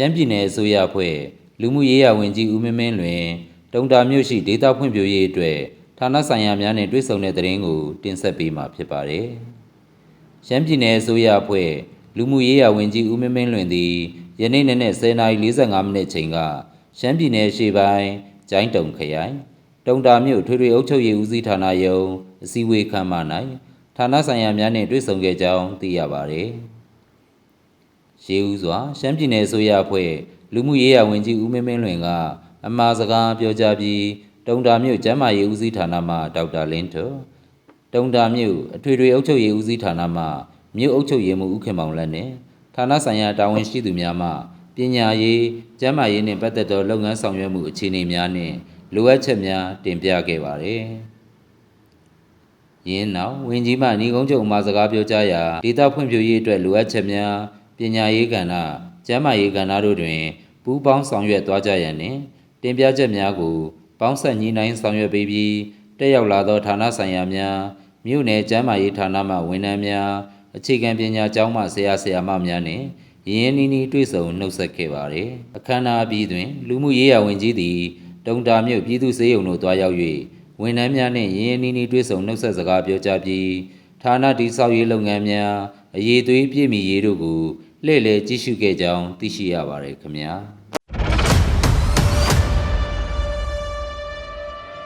ရှမ်းပြည်နယ်အစိုးရအဖွဲ့လူမှုရေးရာဝန်ကြီးဦးမင်းမင်းလွင်တုံတာမြို့ရှိဒေသဖွံ့ဖြိုးရေးအတွက်ဌာနဆိုင်ရာများနဲ့တွဲဆုံတဲ့သတင်းကိုတင်ဆက်ပေးမှာဖြစ်ပါတယ်။ရှမ်းပြည်နယ်အစိုးရအဖွဲ့လူမှုရေးရာဝန်ကြီးဦးမင်းမင်းလွင်သည်ယနေ့နေ့နဲ့10:45မိနစ်ချိန်ကရှမ်းပြည်နယ်ရှေ့ပိုင်းကျိုင်းတုံခရိုင်တုံတာမြို့ထွေထွေအုပ်ချုပ်ရေးဦးစီးဌာနယုံအစည်းအဝေးခန်းမ၌ဌာနဆိုင်ရာများနှင့်တွဲဆုံခဲ့ကြောင်းသိရပါသည်။ ရှေးဦးစွာရှမ်းပြည်နယ်အစိုးရအဖွဲ့လူမှုရေးရာဝန်ကြီးဦးမင်းမင်းလွင်ကအမှာစကားပြောကြားပြီးတုံတာမြို့ကျန်းမာရေးဦးစီးဌာနမှဒေါက်တာလင်းထွန်းတုံတာမြို့အထွေထွေအုပ်ချုပ်ရေးဦးစီးဌာနမှမြို့အုပ်ချုပ်ရေးမှူးဦးခင်မောင်လတ်နှင့်ဌာနဆိုင်ရာတာဝန်ရှိသူများမှပညာရေးကျန်းမာရေးနှင့်ပတ်သက်သောလုပ်ငန်းဆောင်ရွက်မှုအခြေအနေများနှင့်လိုအပ်ချက်များတင်ပြခဲ့ပါသည်။ယင်းနောက်ဝင်းကြီးမှညီကုန်းချုပ်အမှာစကားပြောကြားရာဒေတာဖွံ့ဖြိုးရေးအတွက်လိုအပ်ချက်များ ပညာရေးကဏ္ဍကျန်းမာရေးကဏ္ဍတို့တွင်ပူးပေါင်းဆောင်ရွက်သွားကြရန်နှင့်တင်ပြချက်များကိုပေါင်းဆက်ညီနိုင်ဆောင်ရွက်ပေးပြီးတက်ရောက်လာသောဌာနဆိုင်ရာများမြို့နယ်ကျန်းမာရေးဌာနမှဝန်ထမ်းများအခြေခံပညာကျောင်းမှဆရာဆရာမများနှင့်ရင်းရင်းနှီးနှီးတွေ့ဆုံနှုတ်ဆက်ခဲ့ပါသည်အခမ်းအနားအပြီးတွင် လူမှုရေးရာဝန်ကြီးသည်တုံတာမြို့ပြည်သူ့စေယုံတို့တွားရောက်၍ဝန်ထမ်းများနှင့်ရင်းရင်းနှီးနှီးတွေ့ဆုံနှုတ်ဆက်စကားပြောကြားပြီးဌာနတည်ဆောက်ရေးလုပ်ငန်းများအရေးသွေးပြည့်မီရေးတို့ကို လှည့်လည်ကြည့်ရှုခဲ့ကြောင်းသိရှိရပါတယ်ခင်ဗျာ။